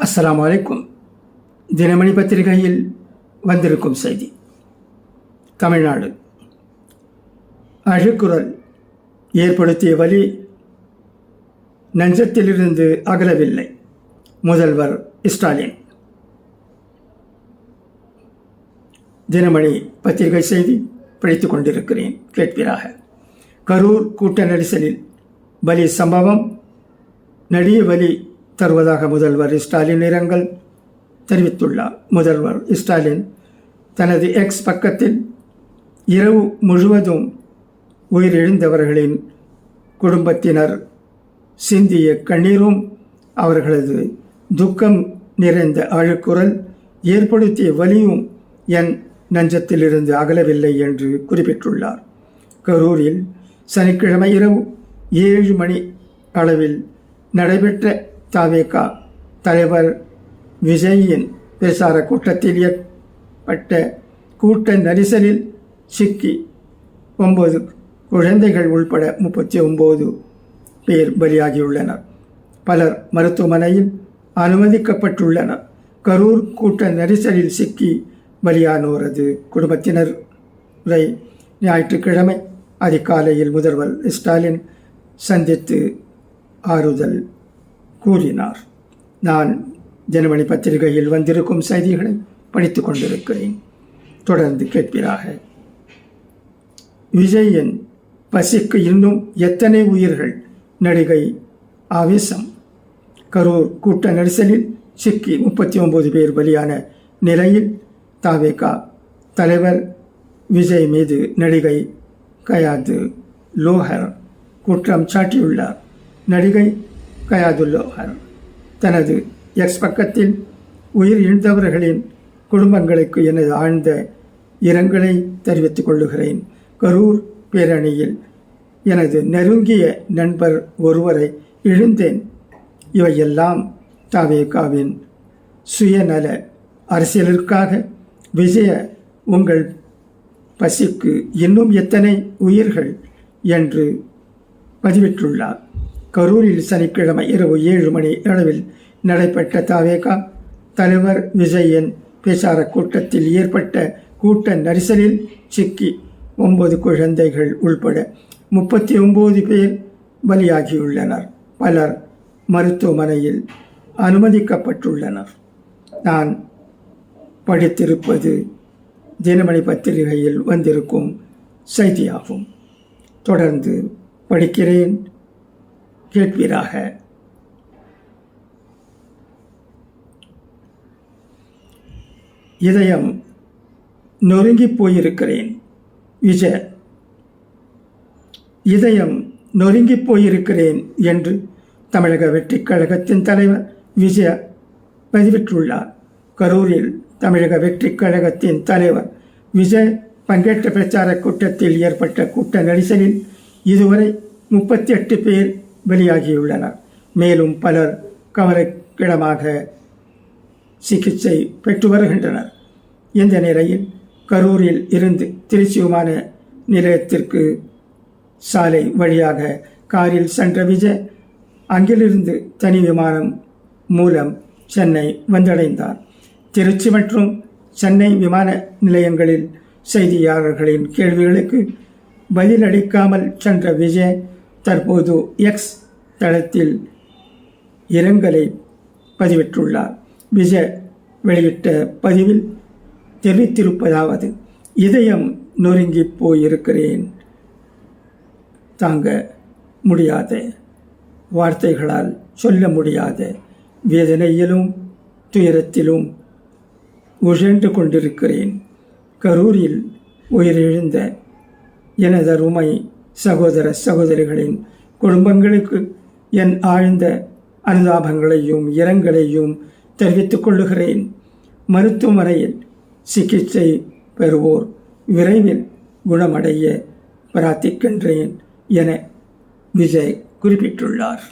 அஸ்லாம் அலைக்கும். தினமணி பத்திரிகையில் வந்திருக்கும் செய்தி. தமிழ்நாடு. அழுக்குரல் ஏற்படுத்திய வலி நஞ்சத்திலிருந்து அகலவில்லை. முதல்வர் ஸ்டாலின். தினமணி பத்திரிகை செய்தி படித்துக் கொண்டிருக்கிறேன். கேட்பீராக கரூர் கூட்ட நெரிசலில் பலி சம்பவம் நடிய வலி தருவதாக முதல்வர் ஸ்டாலின் இரங்கல் தெரிவித்துள்ளார். முதல்வர் ஸ்டாலின் தனது எக்ஸ் பக்கத்தில் இரவு முழுவதும் உயிரிழந்தவர்களின் குடும்பத்தினர் சிந்திய கண்ணீரும் அவர்களது துக்கம் நிறைந்த அழுக்குரல் ஏற்படுத்திய வலியும் என் நஞ்சத்திலிருந்து அகலவில்லை என்று குறிப்பிட்டுள்ளார். கரூரில் சனிக்கிழமை இரவு ஏழு மணி அளவில் நடைபெற்ற தாவேகா தலைவர் விஜயின் பிரசார கூட்டத்தில் ஏற்பட்ட கூட்ட நெரிசலில் சிக்கி ஒன்பது குழந்தைகள் உள்பட முப்பத்தி ஒம்பது பேர் பலியாகியுள்ளனர். பலர் மருத்துவமனையில் அனுமதிக்கப்பட்டுள்ளனர். கரூர் கூட்ட நெரிசலில் சிக்கி பலியானோரது குடும்பத்தினரை ஞாயிற்றுக்கிழமை அதிகாலையில் முதல்வர் ஸ்டாலின் சந்தித்து ஆறுதல் கூறினார். நான் தினமணி பத்திரிகையில் வந்திருக்கும் செய்திகளை படித்துக் கொண்டிருக்கிறேன். தொடர்ந்து கேட்பீராக விஜயின் பசிக்கு இன்னும் எத்தனை உயிர்கள்? நடிகை ஆவேசம். கரூர் கூட்ட நெரிசலில் சிக்கி முப்பத்தி ஒன்பது பேர் பலியான நிலையில் தாவேகா தலைவர் விஜய் மீது நடிகை கயாது லோஹர் குற்றம் சாட்டியுள்ளார். நடிகை கயாது தனது எக்ஸ் பக்கத்தில் உயிர் இழந்தவர்களின் குடும்பங்களுக்கு எனது ஆழ்ந்த இரங்கலை தெரிவித்துக் கொள்ளுகிறேன். கரூர் பேரணியில் எனது நெருங்கிய நண்பர் ஒருவரை இழந்தேன். இவையெல்லாம் தாவேகாவின் சுயநல அரசியலிற்காக. விஜய உங்கள் பசிக்கு இன்னும் எத்தனை உயிர்கள்? என்று பதிவிட்டுள்ளார். கரூரில் சனிக்கிழமை இரவு ஏழு மணி அளவில் நடைபெற்ற தாவேகா தலைவர் விஜயன் பிரச்சார கூட்டத்தில் ஏற்பட்ட கூட்ட நெரிசலில் சிக்கி ஒன்பது குழந்தைகள் உள்பட முப்பத்தி ஒன்பது பேர் பலியாகியுள்ளனர். பலர் மருத்துவமனையில் அனுமதிக்கப்பட்டுள்ளனர். நான் படித்திருப்பது தினமணி பத்திரிகையில் வந்திருக்கும் செய்தியாகும். தொடர்ந்து படிக்கிறேன். கேட்பீராக? இதயம் நொறுங்கி போயிருக்கிறேன். விஜ இதயம் நொறுங்கி போயிருக்கிறேன் என்று தமிழக வெற்றிக் கழகத்தின் தலைவர் விஜய பதிவிட்டுள்ளார். கரூரில் தமிழக வெற்றிக் கழகத்தின் தலைவர் விஜய் பங்கேற்ற பிரச்சார கூட்டத்தில் ஏற்பட்ட கூட்ட நெரிசலில் இதுவரை முப்பத்தி எட்டு பேர் வெளியாகியுள்ளனர் மேலும் பலர் கவலைக்கிடமாக சிகிச்சை பெற்று வருகின்றனர். இந்த நிலையில் கரூரில் இருந்து திருச்சி விமான நிலையத்திற்கு சாலை வழியாக காரில் சென்ற விஜய் அங்கிலிருந்து தனி விமானம் மூலம் சென்னை வந்தடைந்தார். திருச்சி மற்றும் சென்னை விமான நிலையங்களில் செய்தியாளர்களின் கேள்விகளுக்கு பதிலளிக்காமல் சென்ற விஜய் தற்போது எக்ஸ் தளத்தில் இரங்கலை பதிவிட்டுள்ளார். விஜய் வெளியிட்ட பதிவில் தெரிவித்திருப்பதாவது இதயம் நொறுங்கி போயிருக்கிறேன். தாங்க முடியாத. வார்த்தைகளால் சொல்ல முடியாத. வேதனையிலும் துயரத்திலும் உழன்று கொண்டிருக்கிறேன். கரூரில் உயிரிழந்த எனது சகோதர சகோதரிகளின் குடும்பங்களுக்கு என் ஆழ்ந்த அனுதாபங்களையும் இரங்கலையும் தெரிவித்துக் கொள்ளுகிறேன். மருத்துவமனையில் சிகிச்சை பெறுவோர் விரைவில் குணமடைய பிரார்த்திக்கின்றேன் என விஜய் குறிப்பிட்டுள்ளார்.